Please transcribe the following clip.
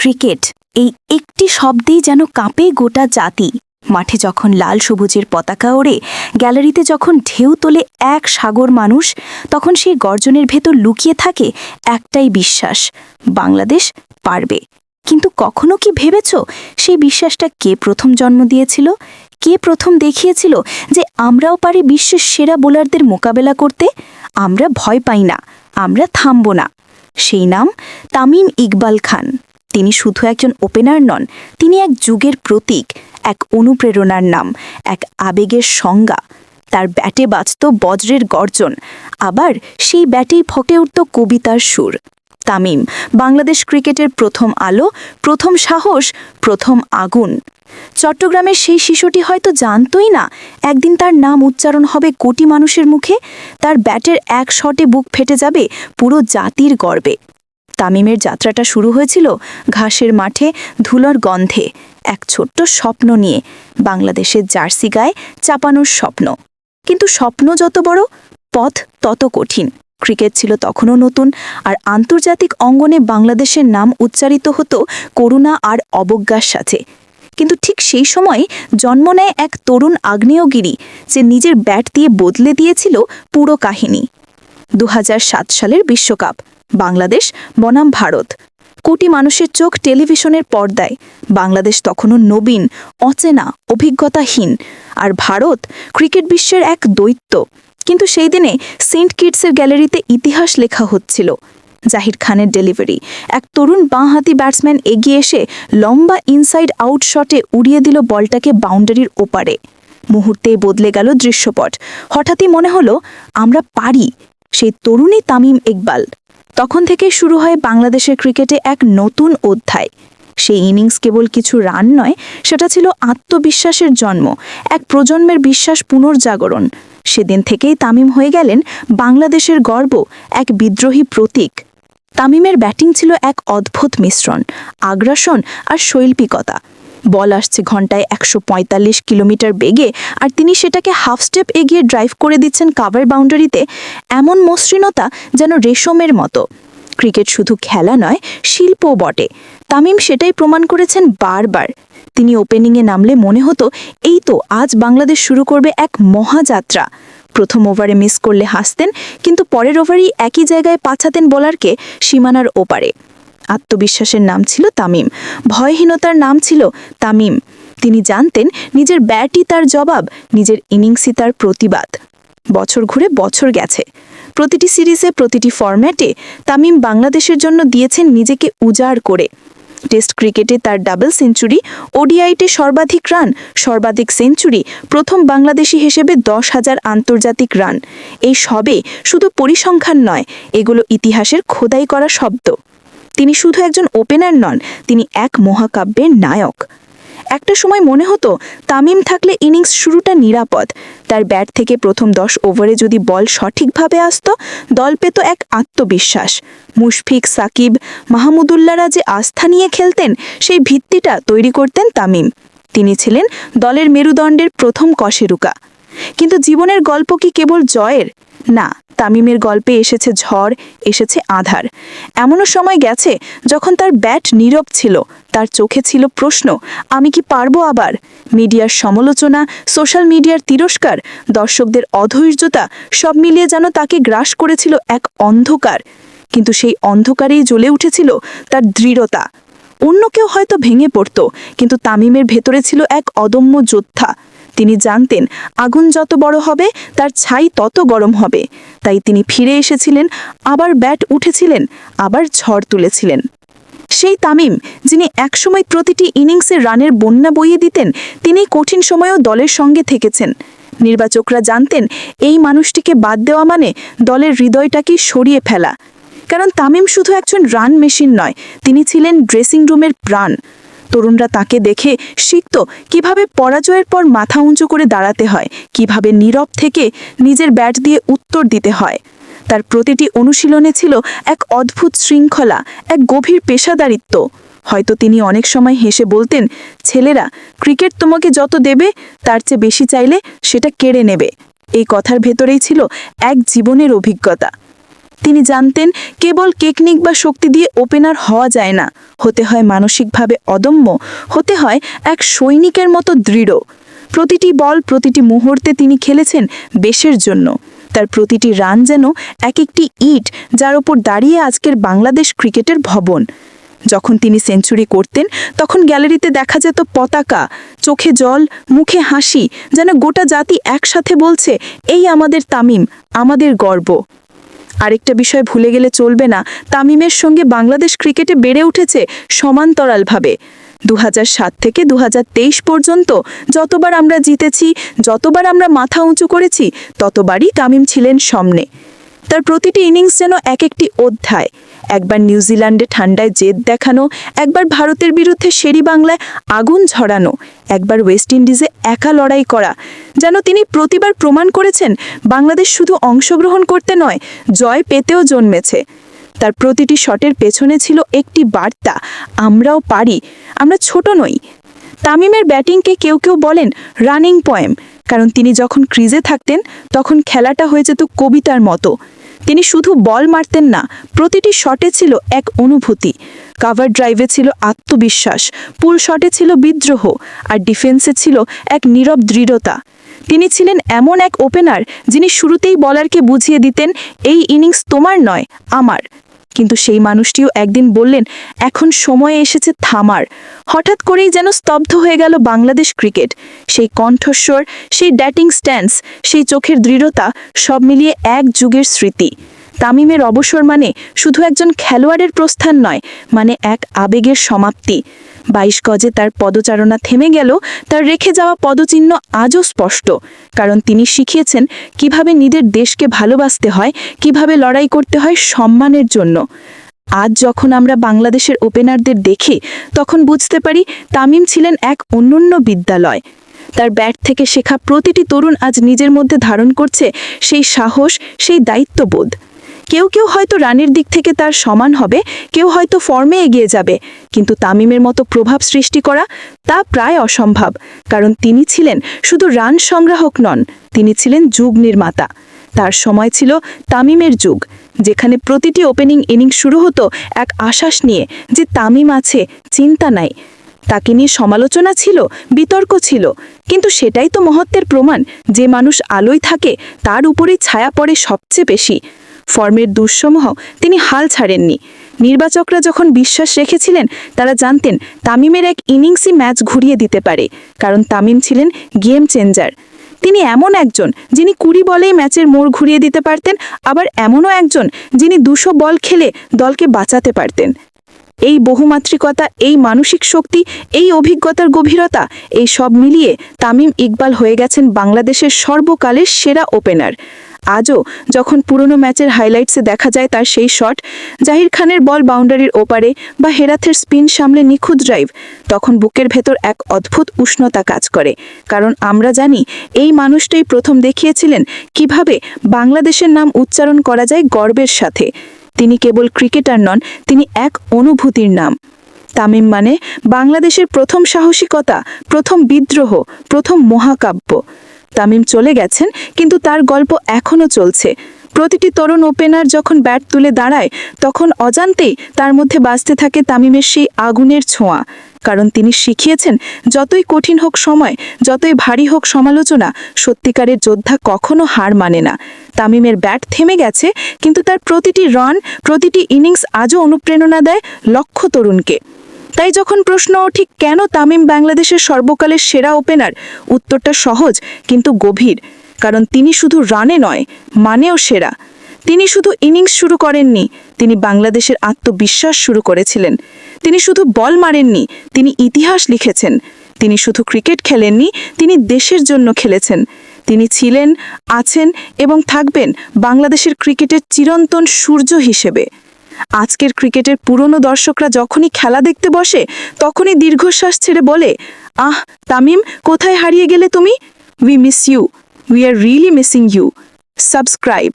Cricket, এই একটি শব্দেই যেন কাঁপে গোটা জাতি। মাঠে যখন লাল সবুজের পতাকা ওড়ে, গ্যালারিতে যখন ঢেউ তোলে এক সাগর মানুষ, তখন সেই গর্জনের ভেতর লুকিয়ে থাকে একটাই বিশ্বাস, বাংলাদেশ পারবে। কিন্তু কখনো কি ভেবেছ, সেই বিশ্বাসটা কে প্রথম জন্ম দিয়েছিল? কে প্রথম দেখিয়েছিল যে আমরাও পারি বিশ্বের সেরা বোলারদের মোকাবেলা করতে? আমরা ভয় পাই না, আমরা থামব না। সেই নাম তামিম ইকবাল খান। তিনি শুধু একজন ওপেনার নন, তিনি এক যুগের প্রতীক, এক অনুপ্রেরণার নাম, এক আবেগের সংজ্ঞা। তার ব্যাটে বাজত বজ্রের গর্জন, আবার সেই ব্যাটেই ফটে উঠত কবিতার সুর। তামিম, বাংলাদেশ ক্রিকেটের প্রথম আলো, প্রথম সাহস, প্রথম আগুন। চট্টগ্রামের সেই শিশুটি হয়তো জানতই না, একদিন তার নাম উচ্চারণ হবে কোটি মানুষের মুখে, তার ব্যাটের এক শটে বুক ফেটে যাবে পুরো জাতির গর্বে। তামিমের যাত্রাটা শুরু হয়েছিল ঘাসের মাঠে ধুলোর গন্ধে, এক ছোট্ট স্বপ্ন নিয়ে। বাংলাদেশের জার্সি গায়ে চাপানোর স্বপ্ন। কিন্তু স্বপ্ন যত বড়, পথ তত কঠিন। ক্রিকেট ছিল তখনও নতুন আর আন্তর্জাতিক অঙ্গনে বাংলাদেশের নাম উচ্চারিত হতো করুণা আর অবজ্ঞার সাথে। কিন্তু ঠিক সেই সময় জন্ম নেয় এক তরুণ আগ্নেয়গিরি, যে নিজের ব্যাট দিয়ে বদলে দিয়েছিল পুরো কাহিনী। দু হাজার সাত সালের বিশ্বকাপ। বাংলাদেশ, বনাম ভারত। কোটি মানুষের চোখ টেলিভিশনের পর্দায়। বাংলাদেশ তখনও নবীন, অচেনা, অভিজ্ঞতাহীন। আর ভারত ক্রিকেট বিশ্বের এক দৈত্য। কিন্তু সেই দিনে সেন্ট কিটসের গ্যালারিতে ইতিহাস লেখা হচ্ছিল। জাহির খানের ডেলিভারি। এক তরুণ বাঁহাতি ব্যাটসম্যান এগিয়ে এসে লম্বা ইনসাইড আউট শটে উড়িয়ে দিল বলটাকে বাউন্ডারির ওপারে। মুহূর্তেই বদলে গেল দৃশ্যপট। হঠাৎই মনে হলো, আমরা পারি। সেই তরুণী তামিম ইকবাল। তখন থেকে শুরু হয় বাংলাদেশের ক্রিকেটে এক নতুন অধ্যায়। সেই ইনিংস কেবল কিছু রান নয়, সেটা ছিল আত্মবিশ্বাসের জন্ম, এক প্রজন্মের বিশ্বাস পুনর্জাগরণ। সেদিন থেকেই তামিম হয়ে গেলেন বাংলাদেশের গর্ব, এক বিদ্রোহী প্রতীক। তামিমের ব্যাটিং ছিল এক অদ্ভুত মিশ্রণ, আগ্রাসন আর শৈল্পিকতা। বল আসছে ঘন্টায় একশো পঁয়তাল্লিশ কিলোমিটার বেগে, আর তিনি সেটাকে হাফ স্টেপ এগিয়ে ড্রাইভ করে দিচ্ছেন কাভার বাউন্ডারিতে এমন মসৃণতা যেন রেশমের মতো। ক্রিকেট শুধু খেলা নয়, শিল্পও বটে। তামিম সেটাই প্রমাণ করেছেন বারবার। তিনি ওপেনিংয়ে নামলে মনে হতো, এই তো আজ বাংলাদেশ শুরু করবে এক মহাযাত্রা। প্রথম ওভারে মিস করলে হাসতেন, কিন্তু পরের ওভারেই একই জায়গায় পাছাতেন বোলারকে সীমানার ওপারে। আত্মবিশ্বাসের নাম ছিল তামিম। ভয়হীনতার নাম ছিল তামিম। তিনি জানতেন নিজের ব্যাটই তার জবাব, নিজের ইনিংসই তার প্রতিবাদ। বছর ঘুরে বছর গেছে। প্রতিটি সিরিজে, প্রতিটি ফরম্যাটে তামিম বাংলাদেশের জন্য দিয়েছেন নিজেকে উজাড় করে। টেস্ট ক্রিকেটে তার ডাবল সেঞ্চুরি ওডিআইটে সর্বাধিক রান, সর্বাধিক সেঞ্চুরি, প্রথম বাংলাদেশি হিসেবে দশ হাজার আন্তর্জাতিক রান। এই সবে শুধু পরিসংখ্যান নয়, এগুলো ইতিহাসের খোদাই করা শব্দ। তিনি শুধু একজন ওপেনার নন, তিনি এক মহাকাব্যের নায়ক। একটা সময় মনে হতো, তামিম থাকলে ইনিংস শুরুটা নিরাপদ। তার ব্যাট থেকে প্রথম দশ ওভারে যদি বল সঠিকভাবে আসত, দল পেত এক আত্মবিশ্বাস। মুশফিক, সাকিব মাহমুদুল্লাহরা যে আস্থা নিয়ে খেলতেন, সেই ভিত্তিটা তৈরি করতেন তামিম। তিনি ছিলেন দলের মেরুদণ্ডের প্রথম কশেরুকা। কিন্তু জীবনের গল্প কি কেবল জয়ের? না, তামিমের গল্পে এসেছে ঝড়, এসেছে আধার। এমনও সময় গেছে যখন তার ব্যাট নীরব ছিল, তার চোখে ছিল প্রশ্ন, আমি কি পারব আবার? মিডিয়ার সমালোচনা, সোশ্যাল মিডিয়ার তিরস্কার, দর্শকদের অধৈর্যতা, সব মিলিয়ে যেন তাকে গ্রাস করেছিল এক অন্ধকার। কিন্তু সেই অন্ধকারেই জ্বলে উঠেছিল তার দৃঢ়তা। অন্য কেউ হয়তো ভেঙে পড়ত, কিন্তু তামিমের ভেতরে ছিল এক অদম্য যোদ্ধা। তিনি জানতেন, আগুন যত বড় হবে, তার ছাই তত গরম হবে। তাই তিনি ফিরে এসেছিলেন, আবার ব্যাট উঠেছিলেন, আবার ঝড় তুলেছিলেন। সেই তামিম, যিনি একসময় প্রতিটি ইনিংসে রানের বন্যা বইয়ে দিতেন, তিনি কঠিন সময়েও দলের সঙ্গে থেকেছেন। নির্বাচকরা জানতেন, এই মানুষটিকে বাদ দেওয়া মানে দলের হৃদয়টাকে সরিয়ে ফেলা। কারণ তামিম শুধু একজন রান মেশিন নয়, তিনি ছিলেন ড্রেসিং রুমের প্রাণ। তরুণরা তাকে দেখে শিখত কীভাবে পরাজয়ের পর মাথা উঁচু করে দাঁড়াতে হয়, কীভাবে নীরব থেকে নিজের ব্যাট দিয়ে উত্তর দিতে হয়। তার প্রতিটি অনুশীলনে ছিল এক অদ্ভুত শৃঙ্খলা, এক গভীর পেশাদারিত্ব। হয়তো তিনি অনেক সময় হেসে বলতেন, ছেলেরা, ক্রিকেট তোমাকে যত দেবে, তার চেয়ে বেশি চাইলে সেটা কেড়ে নেবে। এই কথার ভেতরেই ছিল এক জীবনের অভিজ্ঞতা। তিনি জানতেন, কেবল টেকনিক বা শক্তি দিয়ে ওপেনার হওয়া যায় না। হতে হয় মানসিকভাবে অদম্য, হতে হয় এক সৈনিকের মতো দৃঢ়। প্রতিটি বল প্রতিটি মুহূর্তে তিনি খেলেছেন বেশের জন্য। তার প্রতিটি রান যেন এক একটি ইট যার ওপর দাঁড়িয়ে আজকের বাংলাদেশ ক্রিকেটের ভবন। যখন তিনি সেঞ্চুরি করতেন, তখন গ্যালারিতে দেখা যেত পতাকা, চোখে জল, মুখে হাসি, যেন গোটা জাতি একসাথে বলছে, এই আমাদের তামিম, আমাদের গর্ব। আরেকটা বিষয় ভুলে গেলে চলবে না, তামিমের সঙ্গে বাংলাদেশ ক্রিকেটে বেড়ে উঠেছে সমান্তরালভাবে। দু সাত থেকে দু হাজার তেইশ পর্যন্ত যতবার আমরা জিতেছি, যতবার আমরা মাথা উঁচু করেছি, ততবারই তামিম ছিলেন সামনে। তার প্রতিটি ইনিংস যেন এক একটি অধ্যায়। একবার নিউজিল্যান্ডে ঠান্ডায় জেদ দেখানো, একবার ভারতের বিরুদ্ধে শেরি বাংলায় আগুন ঝরানো, একবার ওয়েস্ট ইন্ডিজে একা লড়াই করা, যেন তিনি প্রতিবার প্রমাণ করেছেন বাংলাদেশ শুধু অংশগ্রহণ করতে নয়, জয় পেতেও জন্মেছে। তার প্রতিটি শটের পেছনে ছিল একটি বার্তা, আমরাও পারি, আমরা ছোট নই। তামিমের ব্যাটিংকে কেউ কেউ বলেন রানিং পয়েম কারণ তিনি যখন ক্রিজে থাকতেন, তখন খেলাটা হয়ে যেত কবিতার মতো। তিনি শুধু বল মারতেন না, প্রতিটি শটে ছিল এক অনুভূতি। কাভার ড্রাইভে ছিল আত্মবিশ্বাস, পুল শটে ছিল বিদ্রোহ, আর ডিফেন্সে ছিল এক নীরব দৃঢ়তা। তিনি ছিলেন এমন এক ওপেনার যিনি শুরুতেই বলারকে বুঝিয়ে দিতেন, এই ইনিংস তোমার নয়, আমার। কিন্তু সেই মানুষটিও একদিন বললেন, এখন সময় এসেছে থামার। হঠাৎ করেই যেন স্তব্ধ হয়ে গেল বাংলাদেশ ক্রিকেট। সেই কণ্ঠস্বর, সেই ড্যাটিং স্ট্যান্স, সেই চোখের দৃঢ়তা সব মিলিয়ে এক যুগের স্মৃতি। তামিমের অবসর মানে শুধু একজন খেলোয়াড়ের প্রস্থান নয় মানে এক আবেগের সমাপ্তি। বাইশ গজে তার পদচারণা থেমে গেল, তার রেখে যাওয়া পদচিহ্ন আজও স্পষ্ট, কারণ তিনি শিখিয়েছেন কীভাবে নিজের দেশকে ভালোবাসতে হয়, কীভাবে লড়াই করতে হয় সম্মানের জন্য। আজ যখন আমরা বাংলাদেশের ওপেনারদের দেখি, তখন বুঝতে পারি তামিম ছিলেন এক অনন্য বিদ্যালয়। তার ব্যাট থেকে শেখা প্রতিটি তরুণ আজ নিজের মধ্যে ধারণ করছে সেই সাহস, সেই দায়িত্ববোধ। কেউ কেউ হয়তো রানের দিক থেকে তার সমান হবে, কেউ হয়তো ফর্মে এগিয়ে যাবে। কিন্তু তামিমের মতো প্রভাব সৃষ্টি করা তা প্রায় অসম্ভব, কারণ তিনি ছিলেন শুধু রান সংগ্রাহক নন, তিনি ছিলেন যুগ নির্মাতা। তার সময় ছিল তামিমের যুগ, যেখানে প্রতিটি ওপেনিং ইনিংস শুরু হতো এক আশ্বাস নিয়ে যে তামিম আছে, চিন্তা নাই। তাকে নিয়ে সমালোচনা ছিল, বিতর্ক ছিল, কিন্তু সেটাই তো মহত্বের প্রমাণ, যে মানুষ আলোয় থাকে, তার উপরেই ছায়া পড়ে সবচেয়ে বেশি। ফর্মের দুঃসমূহ তিনি হাল ছাড়েননি। নির্বাচকরা যখন বিশ্বাস রেখেছিলেন, তারা জানতেন তামিমের এক ইনিংসই ম্যাচ ঘুরিয়ে দিতে পারে, কারণ তামিম ছিলেন গেম চেঞ্জার। তিনি এমন একজন যিনি কুড়ি বলেই ম্যাচের মোড় ঘুরিয়ে দিতে পারতেন, আবার এমনও একজন যিনি দুশো বল খেলে দলকে বাঁচাতে পারতেন। এই বহুমাত্রিকতা, এই মানসিক শক্তি, এই অভিজ্ঞতার গভীরতা, এই সব মিলিয়ে তামিম ইকবাল হয়ে গেছেন বাংলাদেশের সর্বকালের সেরা ওপেনার। আজও যখন পুরনো ম্যাচের হাইলাইটসে দেখা যায় তার সেই শট জাহির খানের বল বাউন্ডারির ওপারে বা হেরাথের স্পিন সামলে নিখুঁত ড্রাইভ তখন বুকের ভেতর এক অদ্ভুত উষ্ণতা কাজ করে। কারণ আমরা জানি এই মানুষটাই প্রথম দেখিয়েছিলেন কীভাবে বাংলাদেশের নাম উচ্চারণ করা যায় গর্বের সাথে। তিনি কেবল ক্রিকেটার নন, তিনি এক অনুভূতির নাম। তামিম মানে বাংলাদেশের প্রথম সাহসিকতা, প্রথম বিদ্রোহ, প্রথম মহাকাব্য। তামিম চলে গেছেন, কিন্তু তার গল্প এখনও চলছে। প্রতিটি তরুণ ওপেনার যখন ব্যাট তুলে দাঁড়ায়, তখন অজান্তেই তার মধ্যে বাঁচতে থাকে তামিমের সেই আগুনের ছোঁয়া। কারণ তিনি শিখিয়েছেন, যতই কঠিন হোক সময়, যতই ভারী হোক সমালোচনা, সত্যিকারের যোদ্ধা কখনো হার মানে না। তামিমের ব্যাট থেমে গেছে, কিন্তু তার প্রতিটি রান, প্রতিটি ইনিংস আজও অনুপ্রেরণা দেয় লক্ষ তরুণকে। তাই যখন প্রশ্ন, ঠিক কেন তামিম বাংলাদেশের সর্বকালের সেরা ওপেনার উত্তরটা সহজ, কিন্তু গভীর। কারণ তিনি শুধু রানে নয়, মানেও সেরা। তিনি শুধু ইনিংস শুরু করেননি, তিনি বাংলাদেশের আত্মবিশ্বাস শুরু করেছিলেন। তিনি শুধু বল মারেননি, তিনি ইতিহাস লিখেছেন। তিনি শুধু ক্রিকেট খেলেননি, তিনি দেশের জন্য খেলেছেন। তিনি ছিলেন, আছেন এবং থাকবেন বাংলাদেশের ক্রিকেটের চিরন্তন সূর্য হিসেবে। আজকের ক্রিকেটের পুরনো দর্শকরা যখনই খেলা দেখতে বসে, তখনই দীর্ঘশ্বাস ছেড়ে বলে, আহ, তামিম, কোথায় হারিয়ে গেলে তুমি? We miss you we are really missing you subscribe